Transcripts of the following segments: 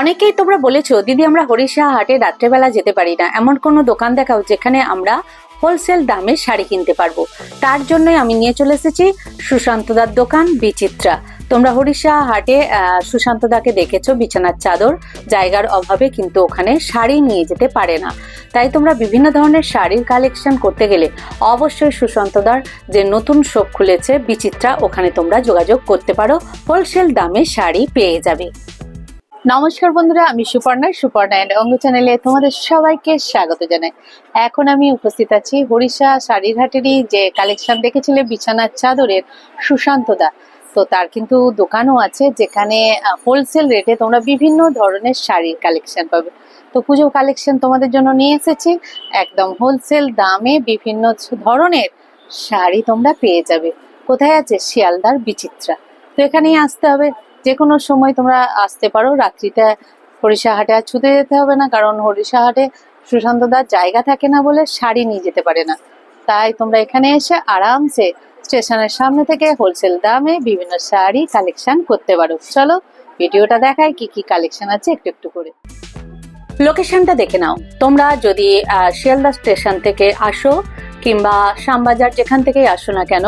অনেকেই তোমরা বলেছ, দিদি, আমরা হরিষা হাটে রাত্রেবেলা যেতে পারি না। এমন কোনো দোকান দেখাও যেখানে আমরা হোলসেল দামে শাড়ি কিনতে পারব। তার জন্যই আমি নিয়ে চলে এসেছি সুশান্তদার দোকান বিচিত্রা। তোমরা হরিষা হাটে সুশান্তদাকে দেখেছ, বিছানার চাদর। জায়গার অভাবে কিন্তু ওখানে শাড়ি নিয়ে যেতে পারে না। তাই তোমরা বিভিন্ন ধরনের শাড়ির কালেকশন করতে গেলে অবশ্যই সুশান্তদার যে নতুন শপ খুলেছে বিচিত্রা, ওখানে তোমরা যোগাযোগ করতে পারো। হোলসেল দামে শাড়ি পেয়ে যাবে। নমস্কার বন্ধুরা, আমি সুপর্ণা সুপর্ণা এন্ড অঙ্গ চ্যানেলে তোমাদের সবাইকে স্বাগত জানাই। এখন আমি উপস্থিত আছি হরিষা শাড়ির হাটেরই যে কালেকশন দেখেছিলে, বিছানার চাদরের সুশান্ত দা। তো তার কিন্তু দোকানও আছে যেখানে হোলসেল রেটে তোমরা বিভিন্ন ধরনের শাড়ির কালেকশন পাবে। তো পুজো কালেকশন তোমাদের জন্য নিয়ে এসেছি। একদম হোলসেল দামে বিভিন্ন ধরনের শাড়ি তোমরা পেয়ে যাবে। কোথায় আছে? শিয়ালদার বিচিত্রা। তো এখানেই আসতে হবে। যে কোনো সময় তোমরা আসতে পারো, রাত্রিতে হরিষা হাটে আর ছুতে যেতে হবে না, কারণ হরিষা হাটে সুশান্তদার জায়গা থাকে না বলে শাড়ি নিয়ে যেতে পারে না। তাই তোমরা এখানে এসে আরামসে স্টেশনের সামনে থেকে হোলসেল দামে বিভিন্ন শাড়ি কালেকশন করতে পারো। চলো ভিডিওটা দেখায় কি কি কালেকশন আছে একটু একটু করে। লোকেশনটা দেখে নাও। তোমরা যদি শিয়ালদা স্টেশন থেকে আসো কিংবা শ্যামবাজার যেখান থেকেই আসো না কেন,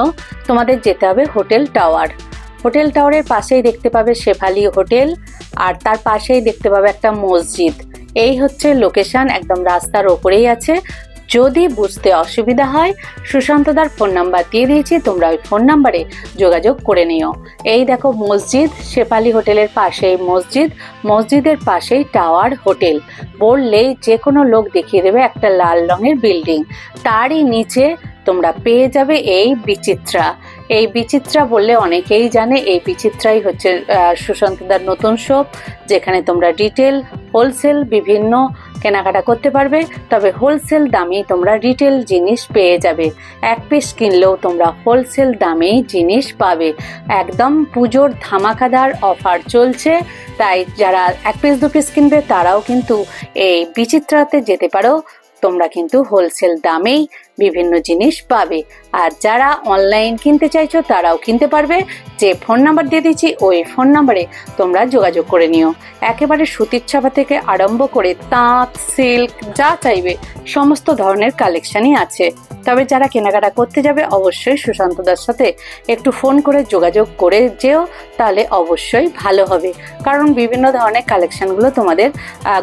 তোমাদের যেতে হবে হোটেল টাওয়ার। হোটেল টাওয়ারের পাশেই দেখতে পাবে শেফালি হোটেল, আর তার পাশেই দেখতে পাবে একটা মসজিদ। এই হচ্ছে লোকেশন, একদম রাস্তার ওপরেই আছে। যদি বুঝতে অসুবিধা হয় সুশান্তদার ফোন নাম্বার দিয়ে দিয়েছি, তোমরা ওই ফোন নাম্বারে যোগাযোগ করে নিও। এই দেখো মসজিদ, শেফালি হোটেলের পাশেই মসজিদ, মসজিদের পাশেই টাওয়ার, হোটেল। বললেই যে কোনো লোক দেখিয়ে দেবে একটা লাল রঙের বিল্ডিং। তারই নিচে তোমরা পেয়ে যাবে এই বিচিত্রা। এই বিচিত্রা বললে অনেকেই জানে, এই বিচিত্রাই হচ্ছে সুশান্তদার নতুন শপ, যেখানে তোমরা ডিটেল হোলসেল বিভিন্ন কেনাকাটা করতে পারবে, তবে হোলসেল দামেই তোমরা রিটেল জিনিস পেয়ে যাবে। এক পিস কিনলেও তোমরা হোলসেল দামেই জিনিস পাবে। একদম পুজোর ধামাকাদার অফার চলছে, তাই যারা এক পিস দু পিস কিনবে, তারাও কিন্তু এই বিচিত্রাতে যেতে পারো। তোমরা কিন্তু হোলসেল দামেই বিভিন্ন জিনিস পাবে। আর যারা অনলাইন কিনতে চাইছো, তারাও কিনতে পারবে। যে ফোন নাম্বার দিয়ে দিচ্ছি ওই ফোন নাম্বারে তোমরা যোগাযোগ করে নিও। একেবারে সুতির ছাপা থেকে আরম্ভ করে তাঁত সিল্ক যা চাইবে, সমস্ত ধরনের কালেকশনই আছে। তবে যারা কেনাকাটা করতে যাবে, অবশ্যই সুশান্তদার সাথে একটু ফোন করে যোগাযোগ করে যেও, তাহলে অবশ্যই ভালো হবে। কারণ বিভিন্ন ধরনের কালেকশনগুলো তোমাদের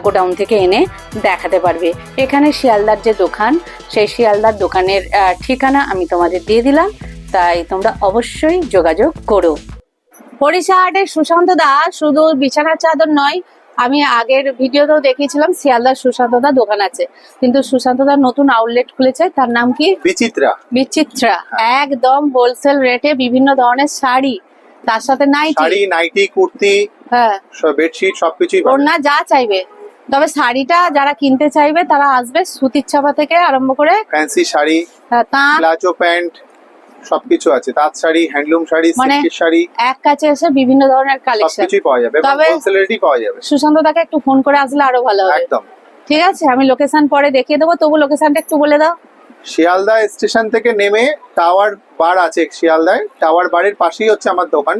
গোডাউন থেকে এনে দেখাতে পারবে। এখানে শিয়ালদার যে দোকান, সেই শিয়ালদার দোকানের ঠিকানা আমি তোমাদের দিয়ে দিলাম তাই তোমরা অবশ্যই যোগাযোগ করো। হাটের সুশান্ত দা শুধু বিছানার চাদর নয় আমি আগের ভিডিওতেও দেখিয়েছিলাম শিয়ালদার সুশান্ত দা দোকান আছে। কিন্তু সুশান্ত দার নতুন আউটলেট খুলেছে তার নাম কি? বিচিত্রা। বিচিত্রা। একদম হোলসেল রেটে বিভিন্ন ধরনের শাড়ি তার সাথে নাইটি শাড়ি নাইটি কুর্তি হ্যাঁ। সব বেডশিট সবকিছুই পাবে। ওড়না যা চাইবে। তবে শাড়িটা যারা কিনতে চাইবে তারা আসবে সুতির ছাপা থেকে আরম্ভ করে ফ্যান্সি শাড়ি প্লাজো প্যান্ট সবকিছু আছে। তাঁত শাড়ি হ্যান্ডলুম শাড়ি মানে সিল্কের শাড়ি এক কাছে এসে বিভিন্ন ধরনের কালেকশন সবকিছুই পাওয়া যাবে তবে- পাওয়া যাবে। সুশান্ত দাকে একটু ফোন করে আসলে আরও ভালো হবে। একদম। ঠিক আছে আমি লোকেশন পরে দেখিয়ে দেবো তবু লোকেশনটা একটু বলে দাও। শিয়ালদা স্টেশন থেকে নেমে টাওয়ার বার আছে শিয়ালদায়। টাওয়ার বারের পাশেই হচ্ছে আমার দোকান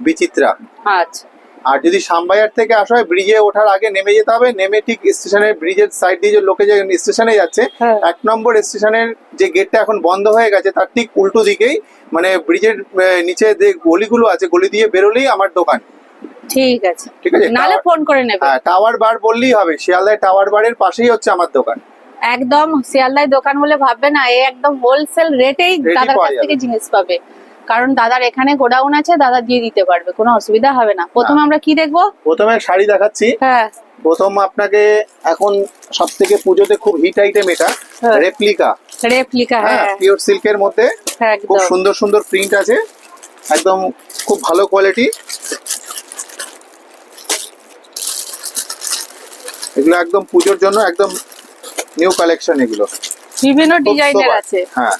বিচিত্রা। আচ্ছা। আর যদি শ্যামবাজার থেকে আসা হয় ব্রিজে ওঠার আগে নেমে যেতে হবে। নেমে ঠিক স্টেশনের ব্রিজের সাইড দিয়ে যে লোকে যে স্টেশনে যাচ্ছে হ্যাঁ। এক নম্বর স্টেশনের যে গেটটা এখন বন্ধ হয়ে গেছে তার ঠিক উল্টো দিকেই মানে ব্রিজের নিচে যে গলিগুলো আছে গলি দিয়ে বেরোলেই আমার দোকান। ঠিক আছে। ঠিক আছে? নালে ফোন করে নেবে। হ্যাঁ টাওয়ার বার বললেই হবে। শিয়ালদায় টাওয়ার বারের পাশেই হচ্ছে আমার দোকান। একদম শিয়ালদায় দোকান বলে ভাববে না এই একদম হোলসেল রেটেই দাদার কাছ থেকে জিনিস পাবে। কারণ দাদার এখানে গোডাউন আছে দাদা দিয়ে দিতে পারবে কোনো অসুবিধা হবে না। প্রথমে আমরা কি দেখব? প্রথমে শাড়ি দেখাচ্ছি। হ্যাঁ। প্রথম আপনাকে এখন সব থেকে পুজোতে খুব হিট আইটেম এটা হ্যাঁ। রেপ্লিকা রেপ্লিকা হ্যাঁ হ্যাঁ। পিওর সিল্কের মধ্যে। খুব সুন্দর সুন্দর প্রিন্ট আছে। একদম খুব ভালো কোয়ালিটি এগুলো একদম পুজোর জন্য একদম নিউ কালেকশন এগুলো। বিভিন্ন ডিজাইনের আছে। হ্যাঁ।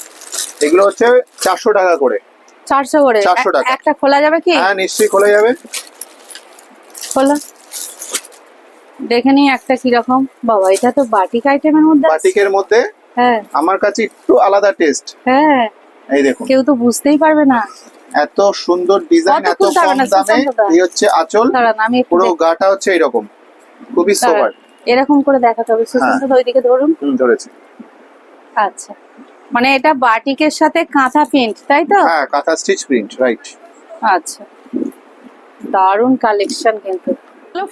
এগুলো হচ্ছে চারশো টাকা করে। চারশো করে। 400 এক- টাকা। একটা খোলা যাবে কি? হ্যাঁ নিশ্চয়ই খোলা যাবে। খোলা। দেখে নি একটা কীরকম। বাবা এটা তো বাটিক আইটেমের মধ্যে। বাটিকের মধ্যে? হ্যাঁ। আমার কাছে একটু আলাদা টেস্ট হ্যাঁ। এই দেখুন। কেউ তো বুঝতেই পারবে না। এত সুন্দর ডিজাইন এত কম দামে এই হচ্ছে আঁচল। পুরো গাটা হচ্ছে এরকম। খুবই সোবার এরকম করে দেখাতে হবে। সুশান্ত হ্যাঁ। ওইদিকে ধরুন। ধরেছি। আচ্ছা। মানে এটা বাটিকের সাথে কাঁথা প্রিন্ট তাই তো? হ্যাঁ কাঁথা স্টিচ প্রিন্ট রাইট। আচ্ছা। দারুণ কালেকশন কিন্তু।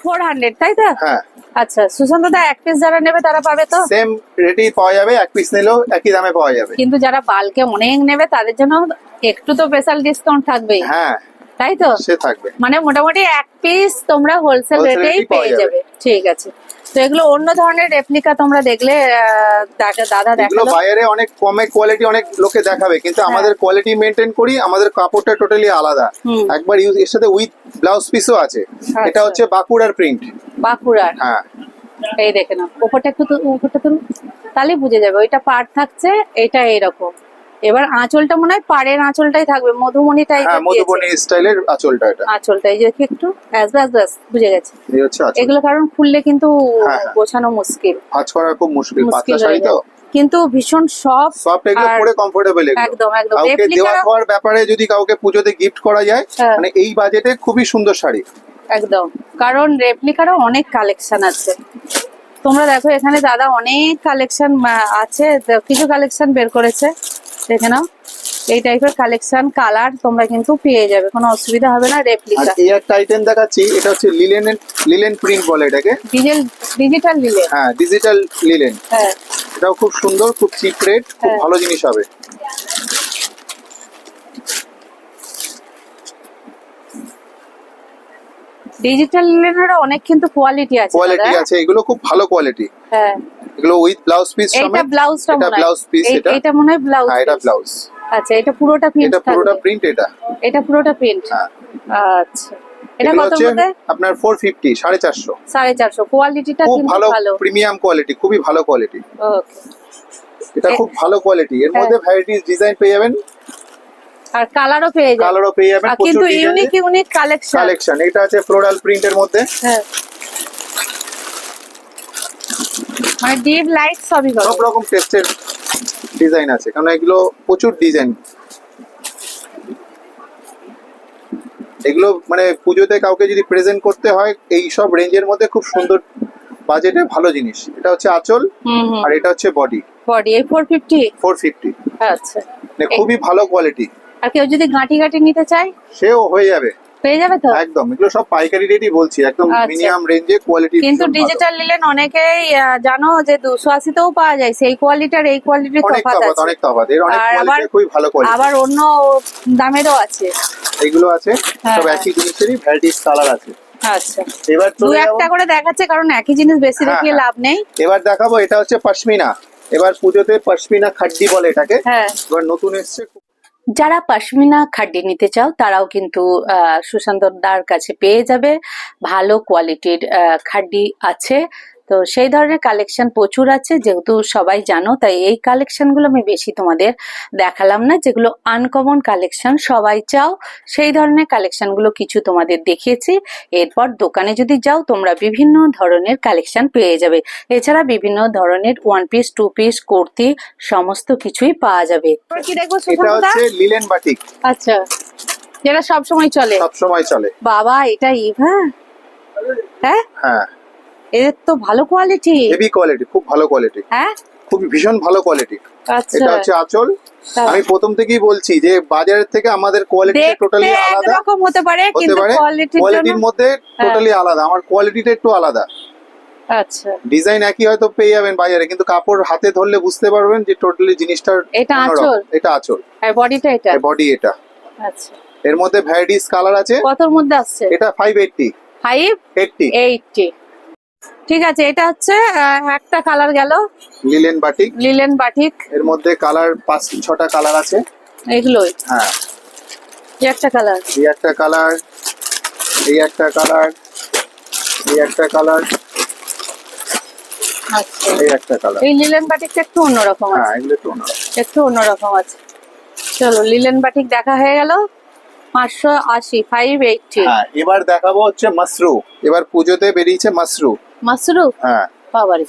ফোর হান্ড্রেড তাই তো? হ্যাঁ। আচ্ছা সুশান্ত দা এক পিস যারা নেবে তারা পাবে তো? সেম রেটেই পাওয়া যাবে এক পিস নিলেও একই দামে পাওয়া যাবে। কিন্তু যারা বালকে অনেক নেবে তাদের জন্য একটু তো স্পেশাল ডিসকাউন্ট থাকবেই। হ্যাঁ তাই তো? সে থাকবে। মানে মোটামুটি এক পিস তোমরা হোলসেল রেটেই পেয়ে যাবে। ঠিক আছে। তো এগুলো অন্য ধরনের রেপ্লিকা তোমরা দেখলে দাদা দেখাল। বাইরে অনেক কমে কোয়ালিটি অনেক লোকে দেখাবে কিন্তু আমাদের কোয়ালিটি মেনটেন করি আমাদের কাপড়টা টোটালি আলাদা। একবার ইউজ এর সাথে উইথ ব্লাউজ পিসও আছে। এটা আচ্ছা। হচ্ছে বাঁকুড়ার প্রিন্ট বাঁকুড়ার? হ্যাঁ। এই দেখে নাও। ওপরটা একটু ওপরটা তুলুন তাহলেই বুঝে যাবে ওইটা পাড় থাকছে এটা এইরকম এবার আঁচলটা মনে হয় পাড়ের আঁচলটাই থাকবে মধুমণি হ্যাঁ টাইপের মধুবনী স্টাইলের আঁচলটা এটা। আঁচলটা এই যে একটু ব্যাস ব্যাস ব্যাস বুঝে গেছে। এই হচ্ছে আঁচল। এগুলো কারণ খুললে কিন্তু হ্যাঁ, হ্যাঁ। গোছানো মুশকিল। ভাঁজ করা খুব মুশকিল পাতলা শাড়ি তো। কিন্তু ভীষণ সফট সফট এগুলো পরে কমফোর্টেবল একদম একদম। কাউকে দেওয়া খাওয়ার ব্যাপারে যদি কাউকে পুজোতে গিফট করা যায় হ্যাঁ। মানে এই বাজেটে খুবই সুন্দর শাড়ি। একদম। কারণ রেপ্লিকারও অনেক কালেকশন আছে। তোমরা দেখো এখানে দাদা অনেক কালেকশন আছে। কিছু কালেকশন বের করেছে। দেখে নাও এই টাইপের কালেকশন কালার তোমরা কিন্তু পেয়ে যাবে কোনো অসুবিধা হবে না রেপ্লিকা এই একটা আইটেম দেখাচ্ছি এটা হচ্ছে লিলেন লিলেন প্রিন্ট বলে এটাকে। ডিজিটাল ডিজিটাল দিলে হ্যাঁ ডিজিটাল লিলেন হ্যাঁ। এটাও খুব সুন্দর খুব চিপ রেট খুব হ্যাঁ। ভালো জিনিস হবে। ডিজিটাল লিলেনেরও অনেক কিন্তু কোয়ালিটি আছে কোয়ালিটি আছে এগুলো খুব ভালো কোয়ালিটি হ্যাঁ। এগুলো উইথ ব্লাউজ পিস সমেত ব্লাউজটা এটা হয়। piece এই- এটা। এইটা মনে হয় ব্লাউজ হ্যাঁ এটা ব্লাউজ আচ্ছা এটা পুরোটা প্রিন্ট এটা পুরোটা প্রিন্ট এটা। এটা পুরোটা প্রিন্ট হ্যাঁ। আচ্ছা। এটা কত মধ্যে? আপনার কোয়ালিটিটা খুব ভালো প্রিমিয়াম কোয়ালিটি খুবই ভালো কোয়ালিটি ওকে এটা খুব ভালো কোয়ালিটি এর মধ্যে ভ্যারাইটিস ডিজাইন পেয়ে যাবেন। আর কালারও পেয়ে কালারও পেয়ে যাবেন আর কিন্তু ইউনিক ইউনিক কালেকশন কালেকশন এটা আছে ফ্লোরাল প্রিন্টের মধ্যে। হ্যাঁ। মানে ডিপ লাইট সবই সব রকম টেস্টের ডিজাইন আছে কারণ এগুলো প্রচুর ডিজাইন এগুলো মানে পুজোতে কাউকে যদি প্রেজেন্ট করতে হয় এই সব রেঞ্জের মধ্যে খুব সুন্দর বাজেটে ভালো জিনিস। এটা হচ্ছে আঁচল আর এটা হচ্ছে বডি বডি এই ফোর ফিফটি ফোর ফিফটি আচ্ছা। মানে খুবই ভালো কোয়ালিটি আর কেউ যদি গাঁটি গাঁটি নিতে চায়? সেও হয়ে যাবে। পেয়ে যাবে তো? একদম এগুলো সব পাইকারি রেটই বলছি একদম। মিনিমাম রেঞ্জে কোয়ালিটি কিন্তু ডিজিটাল নিলেন অনেকেই জানো যে দুশো আশিতেও পাওয়া যায় সেই কোয়ালিটির এই কোয়ালিটির তফাৎ আছে। অনেক তফাৎ। এর অনেক কোয়ালিটি খুবই ভালো কোয়ালিটি আবার অন্য দামেরও আছে। এইগুলো আছে হ্যাঁ, সব হ্যাঁ। একই জিনিসেরই ভ্যারাইটিস কালার আছে। আচ্ছা। এবার চলে একটা করে দেখাচ্ছে কারণ একই জিনিস বেশি দেখিয়ে হ্যাঁ। লাভ নেই। এবার দেখাবো এটা হচ্ছে পশমিনা। এবার পুজোতে পশমিনা খাড্ডি বলে এটাকে। হ্যাঁ। এবার নতুন এসছে যারা পাশমিনা খাড্ডি নিতে চাও, তারাও কিন্তু সুশান্ত দার কাছে পেয়ে যাবে। ভালো কোয়ালিটির খাড্ডি আছে। তো সেই ধরনের কালেকশন প্রচুর আছে যেহেতু সবাই জানো তাই এই কালেকশনগুলো আমি বেশি তোমাদের দেখালাম না যেগুলো আনকমন কালেকশন সবাই চাও সেই ধরনের কালেকশনগুলো কিছু তোমাদের দেখিয়েছি। এরপর দোকানে যদি যাও তোমরা বিভিন্ন ধরনের কালেকশন পেয়ে যাবে। এছাড়া বিভিন্ন ধরনের one piece two piece kurti সমস্ত কিছুই পাওয়া যাবে। কি দেখব এটা হচ্ছে লিলেন বাটিক আচ্ছা যেটা সব সময় চলে। সব সময় চলে। বাবা এটা ইভা হ্যাঁ? হ্যাঁ। এদের তো ভালো কোয়ালিটি হেভি কোয়ালিটি খুব ভালো কোয়ালিটি হ্যাঁ? খুবই ভীষণ ভালো কোয়ালিটি আচ্ছা। এটা হচ্ছে আঁচল। আমি প্রথম থেকেই বলছি যে বাজারের থেকে আমাদের কোয়ালিটি টোটালি আলাদা। একরকম হতে পারে কিন্তু কোয়ালিটির মধ্যে টোটালি আলাদা। আমার কোয়ালিটিটা একটু আলাদা। আচ্ছা। ডিজাইন একই হয়তো পেয়ে যাবেন বাজারে কিন্তু কাপড় হাতে ধরলে বুঝতে পারবেন যে টোটালি জিনিসটার এটা। আঁচল? এটা আঁচল। আর বডিটা এটা? বডি এটা। আচ্ছা। এর মধ্যে ভ্যারাইটিস কালার আছে। কতর মধ্যে আসছে? এটা five eighty five eighty eighty ঠিক আছে এটা হচ্ছে একটা কালার গেল। Linen batik. Linen batik. এর মধ্যে কালার পাঁচ ছটা কালার আছে। এগুলোই? হ্যাঁ। এই একটা কালার এই একটা কালার এই একটা কালার এই একটা কালার আচ্ছা। এই একটা কালার এই লিলেন বাটিকটা একটু অন্যরকম হ্যাঁ আছে। এগুলো একটু অন্যরকম। একটু অন্যরকম আছে। চলো লিলেন বাটিক দেখা হয়ে গেল। পাঁচশো আশি ফাইভ এইটটি হ্যাঁ এবার দেখাবো হচ্ছে মাসরু। এবার পুজোতে বেরিয়েছে মাসরু। মাসরু? হ্যাঁ। বাবারি।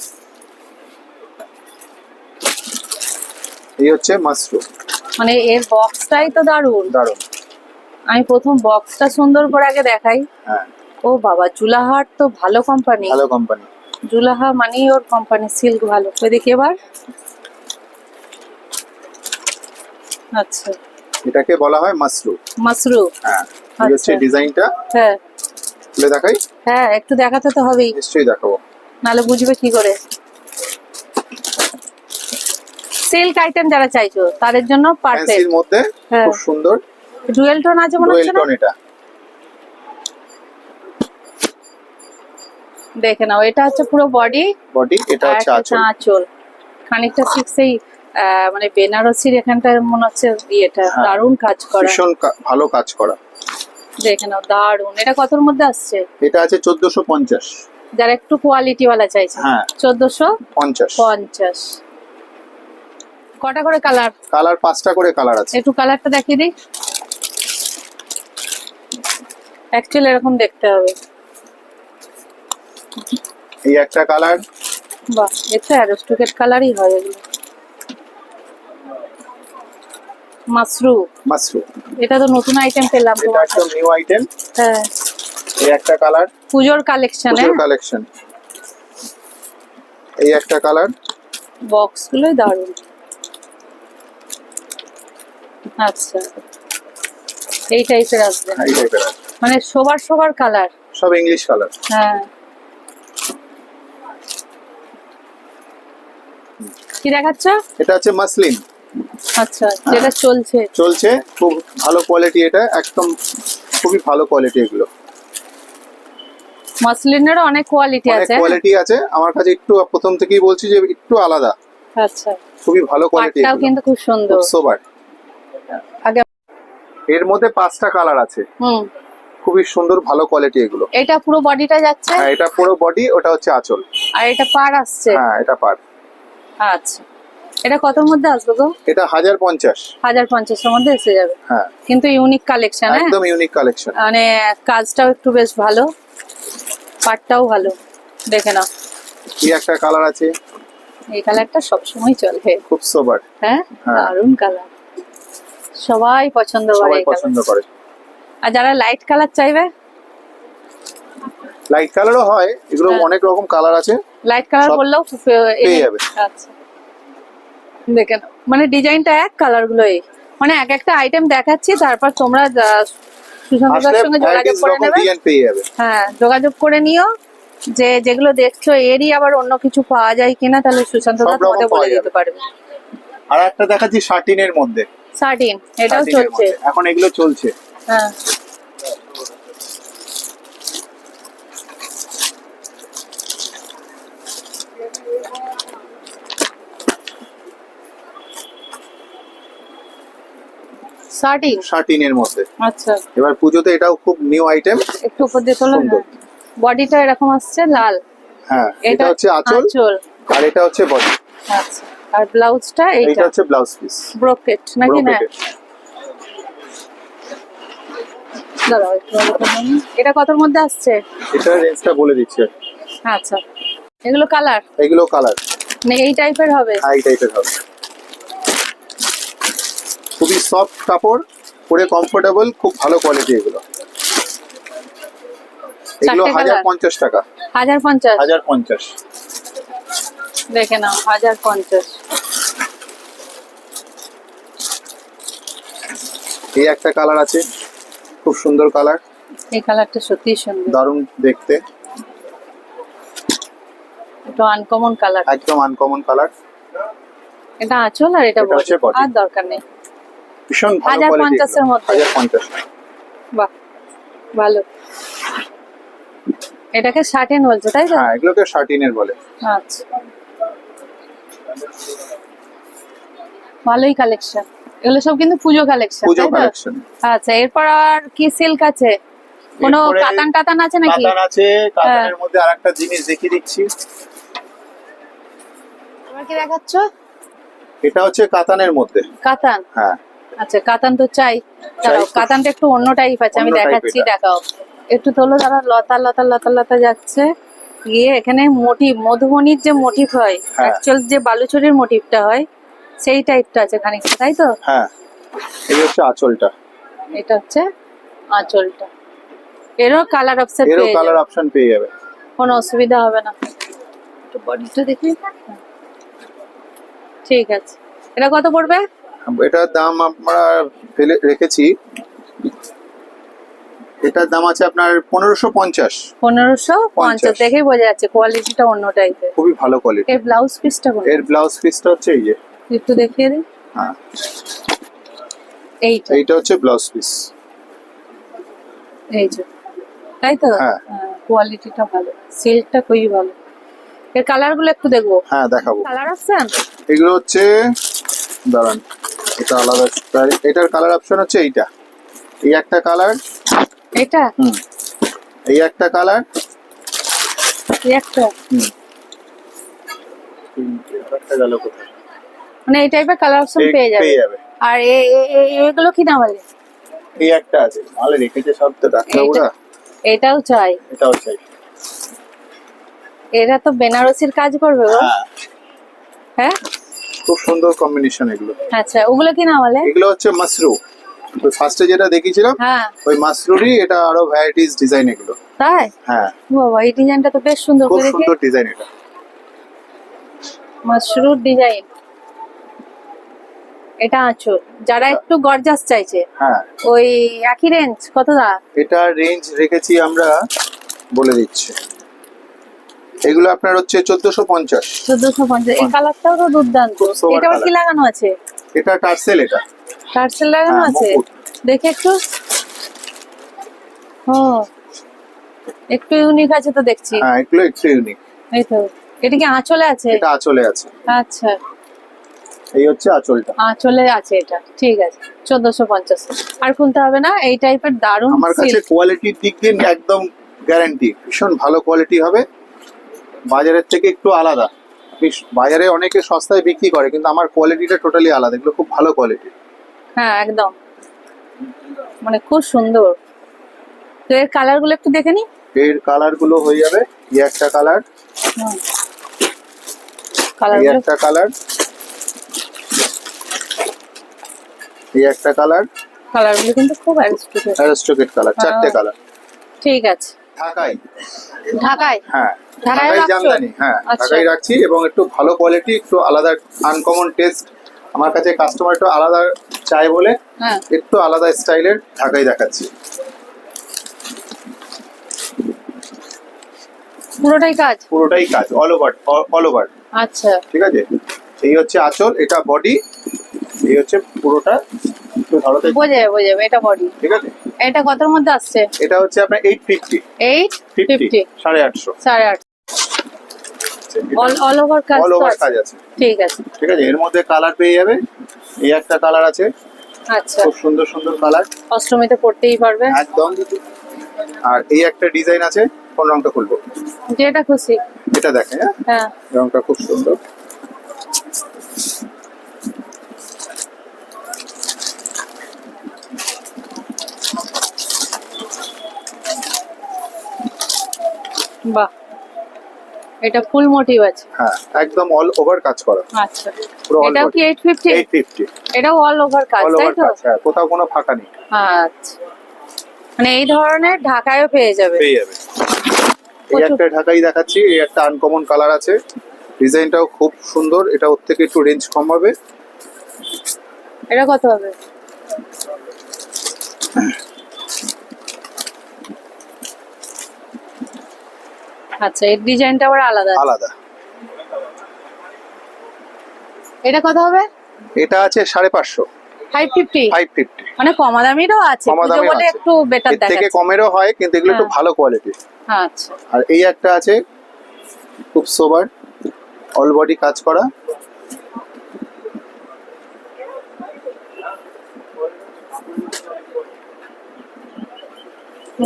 এই হচ্ছে মাসরু। মানে এর বক্সটাই তো দারুণ। দারুণ। আমি প্রথম বক্সটা সুন্দর করে আগে দেখাই। হ্যাঁ। ও বাবা জুলাহাট তো ভালো কোম্পানি ভালো কোম্পানি জুলাহা মানে ওর কোম্পানি সিল্ক ভালো। তো দেখি এবার। আচ্ছা। এটাকে বলা হয় মাসরু। মাসরু। হ্যাঁ এই হচ্ছে আচ্ছা। ডিজাইনটা। হ্যাঁ। খুলে দেখাই? হ্যাঁ একটু দেখাতে তো হবেই। নিশ্চয়ই দেখাবো। নাহলে বুঝবে কি করে। সিল্ক আইটেম যারা চাইছো তাদের জন্য পারফেক্ট ফ্যান্সির মধ্যে হ্যাঁ। খুব সুন্দর ডুয়েল টোন আছে মনে হচ্ছে না? টোন এটা। দেখে নাও এটা হচ্ছে পুরো বডি বডি এটা হচ্ছে আঁচল। খানিকটা ঠিক সেই মানে বেনারসির এখানটা মনে হচ্ছে ইয়েটা হ্যাঁ। দারুণ কাজ করা। ভীষণ ভালো কাজ করা। দেখে নাও দারুণ। এটা কতর মধ্যে আসছে? এটা আছে চোদ্দশো পঞ্চাশ। যারা একটু কোয়ালিটি ওয়ালা চাইছে। হ্যাঁ। চোদ্দশো পঞ্চাশ। পঞ্চাশ। কটা করে কালার? কালার পাঁচটা করে কালার আছে। একটু কালারটা দেখিয়ে দিই। অ্যাকচুয়ালি এরকম দেখতে হবে। এই একটা কালার। বাহ এটা অ্যারোস্টুকেট কালারই হয় এগুলো। মাশরু মাসরু এটা তো নতুন আইটেম পেলাম এটা একদম নিউ আইটেম হ্যাঁ। এই একটা কালার পুজোর কালেকশনে পুজোর কালেকশন এই একটা কালার বক্স গুলোই দারুণ। আচ্ছা। এই টাইপের আসবে। এই টাইপের মানে সবার সবার কালার সব ইংলিশ কালার হ্যাঁ। কি দেখাচ্ছ? এটা হচ্ছে মাসলিন। আচ্ছা যেটা চলছে। চলছে খুব ভালো কোয়ালিটি এটা একদম খুবই ভালো কোয়ালিটি এগুলো। মাসলিনেরও অনেক কোয়ালিটি আছে। কোয়ালিটি আছে। আমার কাছে একটু প্রথম থেকেই বলছি যে একটু আলাদা। আচ্ছা। খুবই ভালো কোয়ালিটি পাটটাও কিন্তু খুব সুন্দর। সোবার আগে এর মধ্যে পাঁচটা কালার আছে। হুম। খুবই সুন্দর ভালো কোয়ালিটি এগুলো। এটা পুরো বডিটা যাচ্ছে? হ্যাঁ এটা পুরো বডি ওটা হচ্ছে আঁচল। আর এটা পার আসছে? হ্যাঁ এটা পার আচ্ছা। এটা কতর মধ্যে আসবে গো? এটা হাজার পঞ্চাশ। হাজার পঞ্চাশের মধ্যে এসে যাবে। হ্যাঁ। কিন্তু ইউনিক কালেকশন হ্যাঁ? একদম ইউনিক কালেকশন মানে কাজটাও একটু বেশ ভালো পাটটাও ভালো। দেখে নাও। কি একটা কালার আছে? এই কালারটা সবসময় চলে। খুব সোবার হ্যাঁ? হ্যাঁ। দারুণ কালার সবাই পছন্দ করে সবাই পছন্দ করে। আর যারা লাইট কালার চাইবে? লাইট কালারও হয় এগুলো হ্যাঁ। অনেক রকম কালার আছে। লাইট কালার সব বললেও পেয়ে যাবে। আচ্ছা। দেখে নাও। মানে ডিজাইনটা এক কালারগুলো এই মানে এক একটা আইটেম দেখাচ্ছি তারপর তোমরা সুশান্তদার সঙ্গে যোগাযোগ করে নেবে। হ্যাঁ যোগাযোগ করে নিও। যে যেগুলো দেখছ এরই আবার অন্য কিছু পাওয়া যায় কিনা তাহলে সুশান্তদা তোমাদের বলে দিতে। পারবে। আর একটা দেখাচ্ছি শার্টিনের মধ্যে। সার্টিন এটাও চলছে। এখন এগুলো চলছে। হ্যাঁ। সার্টিন শার্টিনের মধ্যে। আচ্ছা। এবার পুজোতে এটাও খুব নিউ আইটেম একটু উপর দিয়ে তোলো বডিটা এরকম আসছে লাল। হ্যাঁ এটা হচ্ছে আঁচল আর এটা হচ্ছে বডি আচ্ছা। আর ব্লাউজটা এইটা। এইটা হচ্ছে ব্লাউজ পিস ব্রোকেট নাকি না। এটা কতর মধ্যে আসছে? এটার রেঞ্জটা বলে দিচ্ছি। আচ্ছা। এগুলো কালার এগুলো কালার মানে এই টাইপের হবে? হাই টাইপের হবে। খুবই সফট কাপড় পরে কমফোর্টেবল খুব ভালো কোয়ালিটি এগুলো। এগুলো হাজার পঞ্চাশ টাকা। হাজার পঞ্চাশ? হাজার পঞ্চাশ। দেখে নাও হাজার পঞ্চাশ। এই একটা কালার আছে খুব সুন্দর কালার এই কালারটা সত্যি সুন্দর। দারুণ দেখতে। একটু আনকমন কালার একদম আনকমন কালার এটা আঁচল আর এটা এটা বডি। আর দরকার নেই। ভীষণ ভালো কোয়ালিটি মধ্যে। বাহ ভালো। এটাকে শার্টেন বলছো তাই তো? হ্যাঁ এগুলোকে শার্টিনের বলে। আচ্ছা। ভালোই কালেকশন এগুলো সব কিন্তু পুজো কালেকশন পুজো কালেকশন আচ্ছা এরপর আর কি সিল্ক আছে? কোনো কাতান টাতান আছে নাকি? কাতান আছে কাতানের হ্যাঁ। মধ্যে আরেকটা জিনিস দেখিয়ে দিচ্ছি। কি দেখাচ্ছ? এটা হচ্ছে কাতানের মধ্যে। কাতান? হ্যাঁ। আচ্ছা কাতান তো চাই। দাঁড়াও কাতানটা একটু অন্য টাইপ আছে আমি দেখাচ্ছি। দেখাও। একটু তোলো দাঁড়া লতা লতা লতা লতা যাচ্ছে। গিয়ে এখানে মোটিভ মধুবনির যে মোটিভ হয়। অ্যাকচুয়াল যে বালুচুরির মোটিভটা হয় সেই টাইপটা আছে খানিকটা তাই তো? হ্যাঁ। এই হচ্ছে আঁচলটা। এটা হচ্ছে আঁচলটা। এরও কালার অপশন এরও পেয়ে কালার যাবে। অপশন পেয়ে যাবে। কোনো অসুবিধা হবে না। একটু বডিটা দেখি ঠিক আছে। এটা কত পড়বে? এটার দাম আমরা ফেলে রেখেছি। এটার দাম আছে আপনার পনেরোশো পঞ্চাশ। পনেরোশো পঞ্চাশ। দেখেই বোঝা যাচ্ছে কোয়ালিটিটা অন্য টাইপের। খুবই ভালো কোয়ালিটি এর ব্লাউজ পিসটা এর ব্লাউজ পিসটা হচ্ছে এই যে। একটু দেখিয়ে দিন হ্যাঁ। এইটা। এইটা হচ্ছে ব্লাউজ পিস এই যে। তাই তো? হ্যাঁ। কোয়ালিটিটা ভালো। সিল্কটা খুবই ভালো। এর কালারগুলো একটু দেখব। হ্যাঁ দেখাবো। কালার অপশন এগুলো হচ্ছে দাঁড়ান। এটা আলাদা। এটার কালার অপশন হচ্ছে এইটা। এই একটা কালার এটা? হুম। এই একটা কালার এই একটা? হুম। একটা গেল কোথায় মানে এই টাইপের কালার অপশন পেয়ে যাবে। পেয়ে যাবে। আর এগুলো কি নাম আছে? এই একটা আছে। তাহলে রেখেছে সব তো ডাক্তারবাবুরা এটাও চাই। এটাও চাই। এরা তো বেনারসির কাজ করবে হ্যাঁ। হ্যাঁ? খুব সুন্দর কম্বিনেশন এগুলো। আচ্ছা ওগুলো কি নাম বলে? এগুলো হচ্ছে মাসরু ওই ফার্স্টে যেটা দেখিয়েছিলাম হ্যাঁ। ওই মাসরুরই এটা আরও ভ্যারাইটিস ডিজাইন এগুলো। তাই? হ্যাঁ। বাবা এই ডিজাইনটা তো বেশ সুন্দর খুব করে দেখি সুন্দর ডিজাইন এটা। মাশরুর ডিজাইন এটা আঁচল। যারা একটু গর্জাস চাইছে হ্যাঁ। ওই একই রেঞ্জ কত দা এটা রেঞ্জ রেখেছি আমরা বলে দিচ্ছি। এগুলো আপনার হচ্ছে চোদ্দশো পঞ্চাশ। চোদ্দশো পঞ্চাশ। এই কালারটাও তো দুর্দান্ত। এটা কি লাগানো আছে? এটা টার্সেল এটা। টার্সেল লাগানো হ্যাঁ, আছে? দেখে একটু। ও একটু ইউনিক আছে তো দেখছি। হ্যাঁ এগুলো একটু ইউনিক এই তো। এটা কি আঁচলে আছে? এটা আঁচলে আছে। আচ্ছা। এই হচ্ছে আঁচলটা। আঁচলে আছে এটা। ঠিক আছে। চোদ্দশো পঞ্চাশ। আর খুলতে হবে না? এই টাইপের দারুণ আমার কাছে কোয়ালিটির দিক দিয়ে একদম গ্যারান্টি ভীষণ ভালো কোয়ালিটি হবে। বাজারের থেকে একটু আলাদা। বেশ- বাজারে অনেকে সস্তায় বিক্রি করে কিন্তু আমার কোয়ালিটিটা টোটালি আলাদা। এগুলো খুব ভালো কোয়ালিটি হ্যাঁ একদম। মানে খুব সুন্দর। তো এর কালারগুলো একটু দেখে নি? এর কালারগুলো হয়ে যাবে এই একটা কালার কালার এই একটা কালার এই একটা কালার কালারগুলো কিন্তু খুব অ্যারোস্টোকেট কালার চারটে হ্যাঁ। কালার ঠিক আছে। ঢাকায়? হ্যাঁ ঢাকায় জামদানি হ্যাঁ আচ্ছা। রাখছি এবং একটু ভালো কোয়ালিটি একটু আলাদা আনকমন টেস্ট আমার কাছে কাস্টমার একটু আলাদা চাই বলে হ্যাঁ। একটু আলাদা স্টাইলের ঢাকাই দেখাচ্ছি। পুরোটাই কাজ? পুরোটাই কাজ অল ওভার অল ওভার আচ্ছা। ঠিক আছে? এই হচ্ছে আঁচল এটা বডি এই হচ্ছে পুরোটা। একটু ধরো বোঝা যাবে বোঝা যাবে এটা বডি ঠিক আছে? এটা কতর মধ্যে আসছে? এটা হচ্ছে আপনার eight fifty eight fifty fifty সাড়ে আটশো। সাড়ে আট অল অল ওভার কাজ অল ওভার কাজ আছে। ঠিক আছে। ঠিক আছে এর মধ্যে কালার পেয়ে যাবে। এই একটা কালার আছে। আচ্ছা। খুব সুন্দর সুন্দর কালার অষ্টমীতে পড়তেই পারবে। একদম। আর এই একটা ডিজাইন আছে কোন রংটা খুলবো? যেটা খুশি। এটা দেখেন হ্যাঁ? হ্যাঁ। রংটা খুব সুন্দর। বাহ। এটা ফুল মোটিভ আছে। হ্যাঁ একদম অল ওভার কাজ করা। আচ্ছা। body। কি এইট ফিফটি এইট ফিফটি এটাও অল ওভার কাজ তাই তো? হ্যাঁ কোথাও কোনো ফাঁকা নেই। আচ্ছা। মানে এই ধরনের ঢাকায়ও পেয়ে যাবে। পেয়ে যাবে। এই একটা ঢাকাই দেখাচ্ছি এই একটা আনকমন কালার আছে। ডিজাইনটাও খুব সুন্দর এটা ওর থেকে একটু রেঞ্জ কম হবে। এটা কত হবে? আচ্ছা এর ডিজাইনটা আবার আলাদা আলাদা। এটা কত হবে? এটা আছে সাড়ে পাঁচশো। ফাইভ ফিফটি ফাইভ ফিফটি মানে কমা দামিরও আছে কমা পুজো বলে একটু বেটার এর থেকে কমেরও হয় কিন্তু এগুলো একটু হ্যাঁ। ভালো কোয়ালিটি আচ্ছা। আর এই একটা আছে খুব সোবার অল বডি কাজ করা।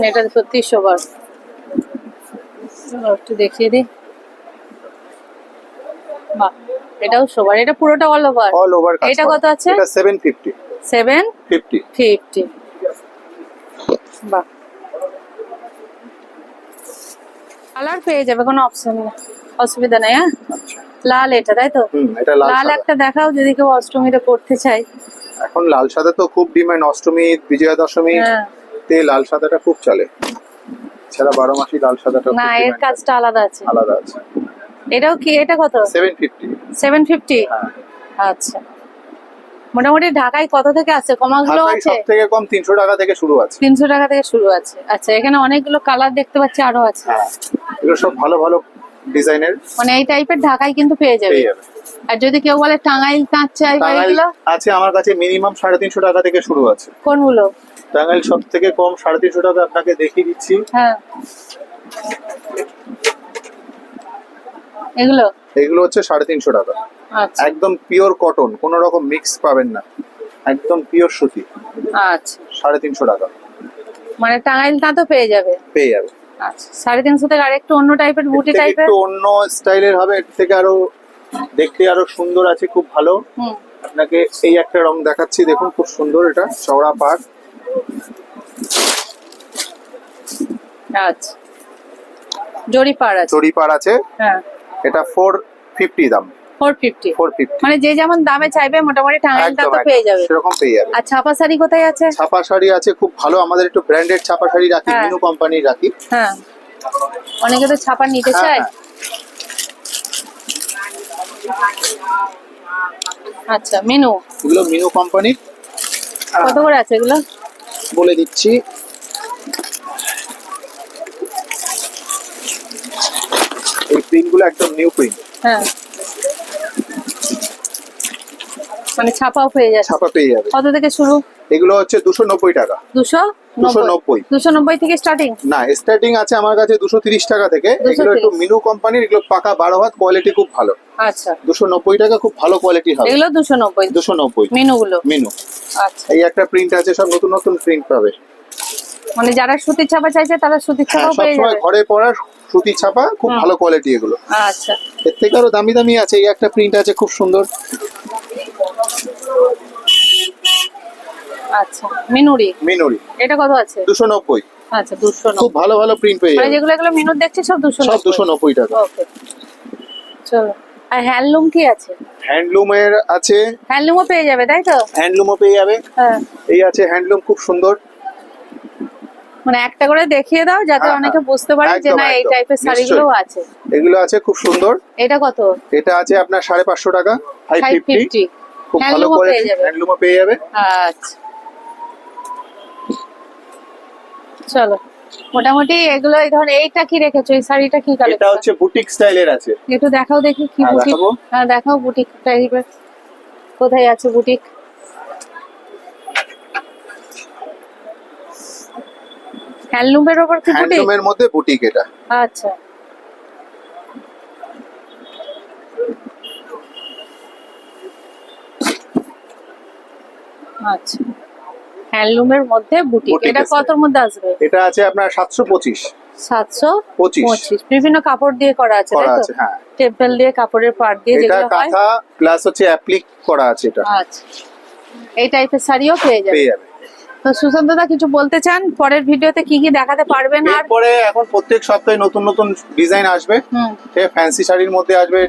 এটা সত্যি চলো, একটু দেখিয়ে দিই। বাহ এটাও শোবার এটা পুরোটা অল ওভার অল ওভার এটা কত আছে? এটা seven fifty seven fifty fifty বাহ। কালার পেয়ে যাবে কোনো অপশন নেই। অসুবিধা নেই হ্যাঁ? আচ্ছা। লাল এটা তাই তো? এটা লাল একটা দেখাও যদি কেউ অষ্টমীতে পড়তে চাই এখন লাল সাদা তো খুব ডিমান্ড অষ্টমী বিজয়া দশমী হ্যাঁ। তে লাল সাদাটা খুব চলে। এছাড়া বারো মাসি লাল সাদাটা না এর কাজটা আলাদা আছে। আলাদা আছে। এটাও কি এটা কত? সেভেন ফিফটি সেভেন ফিফটি হ্যাঁ। আচ্ছা। মোটামুটি ঢাকায় কত থেকে আছে কমাগুলো আছে সব থেকে কম তিনশো টাকা থেকে শুরু আছে। তিনশো টাকা থেকে শুরু আছে। আচ্ছা এখানে অনেকগুলো কালার দেখতে পাচ্ছি আরও আছে। হ্যাঁ। এগুলো সব ভালো ভালো ডিজাইনের? মানে এই টাইপের ঢাকায় কিন্তু পেয়ে যাবে। আর যদি কেউ বলে টাঙ্গাইল তাঁত চাই বা এগুলো? আছে আমার কাছে মিনিমাম সাড়ে তিনশো টাকা থেকে শুরু আছে। কোনগুলো? টাঙ্গাইল সব থেকে কম সাড়ে তিনশো টাকা আপনাকে দেখিয়ে দিচ্ছি। হ্যাঁ। এগুলো? এগুলো হচ্ছে সাড়ে তিনশো টাকা। আচ্ছা। একদম পিওর কটন কোনো রকম মিক্স পাবেন না। একদম পিওর সুতি। আচ্ছা। সাড়ে তিনশো টাকা। মানে টাঙ্গাইল তাঁতও পেয়ে যাবে। পেয়ে যাবে। আচ্ছা সাড়ে তিনশো থেকে আরেকটু অন্য টাইপের বুটি টাইপের একটু অন্য স্টাইলের হবে এর থেকে আরও দেখতে আরও সুন্দর আছে খুব ভালো। হুম। আপনাকে এই একটা রং দেখাচ্ছি দেখুন খুব সুন্দর এটা চওড়া পাড়। আচ্ছা। জরি পার আছে। পাড় আছে। হ্যাঁ। এটা ফোর ফিফটি দাম। Four fifty. Four fifty. মানে যে যেমন দামে চাইবে মোটামুটি পেয়ে যাবে। সেরকম পেয়ে যাবে। আর ছাপা শাড়ি কোথায় আছে? ছাপা শাড়ি আছে খুব ভালো। আমাদের একটু ব্র্যান্ডেড ছাপা শাড়ি রাখি হ্যাঁ। মিনু কোম্পানির রাখি। হ্যাঁ। অনেকে তো ছাপা নিতে হ্যাঁ, চায়। হ্যাঁ। আচ্ছা মেনু। এগুলো মিনু কোম্পানির। কত করে আছে এগুলো? বলে দিচ্ছি। এই প্রিন্টগুলো একদম নিউ প্রিন্ট হ্যাঁ। মানে ছাপাও পেয়ে যাচ্ছে। ছাপা পেয়ে যাবে। কত থেকে শুরু? এগুলো হচ্ছে দুশো নব্বই টাকা। দুশো দুশো নব্বই। দুশো নব্বই থেকে স্টার্টিং না স্টার্টিং আছে আমার কাছে দুশো তিরিশ টাকা থেকে। এগুলো একটু মিনু কোম্পানির এগুলো পাকা বারো হাত কোয়ালিটি খুব ভালো। আচ্ছা। দুশো নব্বই টাকা খুব ভালো কোয়ালিটি হবে। এগুলো দুশো নব্বই। দুশো নব্বই। মেনুগুলো? মিনু। আচ্ছা। এই একটা প্রিন্ট আছে সব নতুন নতুন প্রিন্ট পাবে। মানে যারা সুতির ছাপা চাইছে তারা সুতির হ্যাঁ ছাপাও পেয়ে যাবে। ঘরে পরার সুতি ছাপা খুব ভালো কোয়ালিটি এগুলো। আচ্ছা। এর থেকে আরও দামি দামি আছে এই একটা প্রিন্ট আছে খুব সুন্দর। আচ্ছা মিনুরি। মিনুরি। এটা কত আছে? দুশো নব্বই। আচ্ছা দুশো খুব ভালো ভালো প্রিন্ট পেয়ে মানে যাবে। যেগুলো এগুলো মিনুর দেখছি সব দুশো সব দুশো নব্বই টাকা। ওকে। চলো। আর হ্যান্ডলুম কি আছে? হ্যান্ডলুমের আছে। হ্যান্ডলুমও পেয়ে যাবে তাই তো? হ্যান্ডলুমও পেয়ে যাবে। হ্যাঁ। এই আছে হ্যান্ডলুম খুব সুন্দর। মানে একটা করে দেখিয়ে দাও যাতে হ্যাঁ, অনেকে হ্যাঁ। বুঝতে পারে যে না এই টাইপের। শাড়িগুলোও আছে। এগুলো আছে খুব সুন্দর। এটা কত? এটা আছে আপনার সাড়ে পাঁচশো টাকা ফাইভ ফাইভ ফিফটি ফিফটি খুব ভালো কোয়ালিটি হ্যান্ডলুমও পেয়ে যাবে। আচ্ছা। চলো মোটামুটি এগুলো এই ধরনের এইটা কি রেখেছো? এই শাড়িটা কি এটা হচ্ছে বুটিক স্টাইলের আছে। একটু দেখাও দেখি কি হ্যাঁ, বুটিক হ্যাঁ দেখাও বুটিক টাইপের কোথায় আছে বুটিক হ্যান্ডলুমের ওপর কি বুটিক হ্যান্ডলুমের মধ্যে বুটিক এটা। আচ্ছা। আচ্ছা। হ্যান্ডলুমের মধ্যে বুটিক এটা কতর মধ্যে আসবে? এটা আছে আপনার সাতশো পঁচিশ। সাতশো পঁচিশ। পঁচিশ। বিভিন্ন কাপড় দিয়ে করা আছে তাই তো? হ্যাঁ। টেম্পল দিয়ে কাপড়ের পাড় দিয়ে যেগুলো হয়। কাঁথা প্লাস হচ্ছে অ্যাপ্লিক করা আছে এটা। আচ্ছা। এই টাইপের শাড়িও পেয়ে যাবে। পেয়ে যাবে। তো সুশান্ত দা কিছু বলতে চান? পরের ভিডিওতে কি কি দেখাতে পারবেন আর? এরপরে এখন প্রত্যেক সপ্তাহে নতুন নতুন ডিজাইন আসবে। ফ্যান্সি শাড়ির মধ্যে আসবে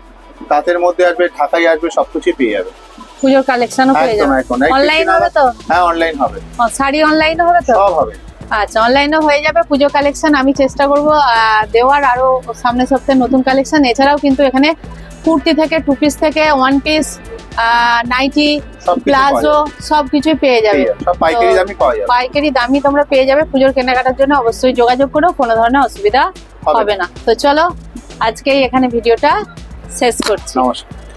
তাঁতের মধ্যে আসবে ঢাকাই আসবে সবকিছু পেয়ে যাবে। পুজোর কালেকশনও পেয়ে যাবে। অনলাইন হবে তো? হ্যাঁ অনলাইন হবে। শাড়ি অনলাইনে হবে তো? সব হবে। আচ্ছা অনলাইনে হয়ে যাবে পুজো কালেকশন আমি চেষ্টা করব দেওয়ার আরও সামনের সপ্তাহে নতুন কালেকশন এছাড়াও কিন্তু এখানে কুর্তি থেকে টু পিস থেকে ওয়ান পিস নাইটি প্লাজো সবকিছুই পেয়ে যাবে। পাইকারি দামই তোমরা পেয়ে যাবে পুজোর কেনাকাটার জন্য। অবশ্যই যোগাযোগ করো কোনো ধরনের অসুবিধা হবে না। তো চলো আজকেই এখানে ভিডিওটা শেষ করছি। নমস্কার।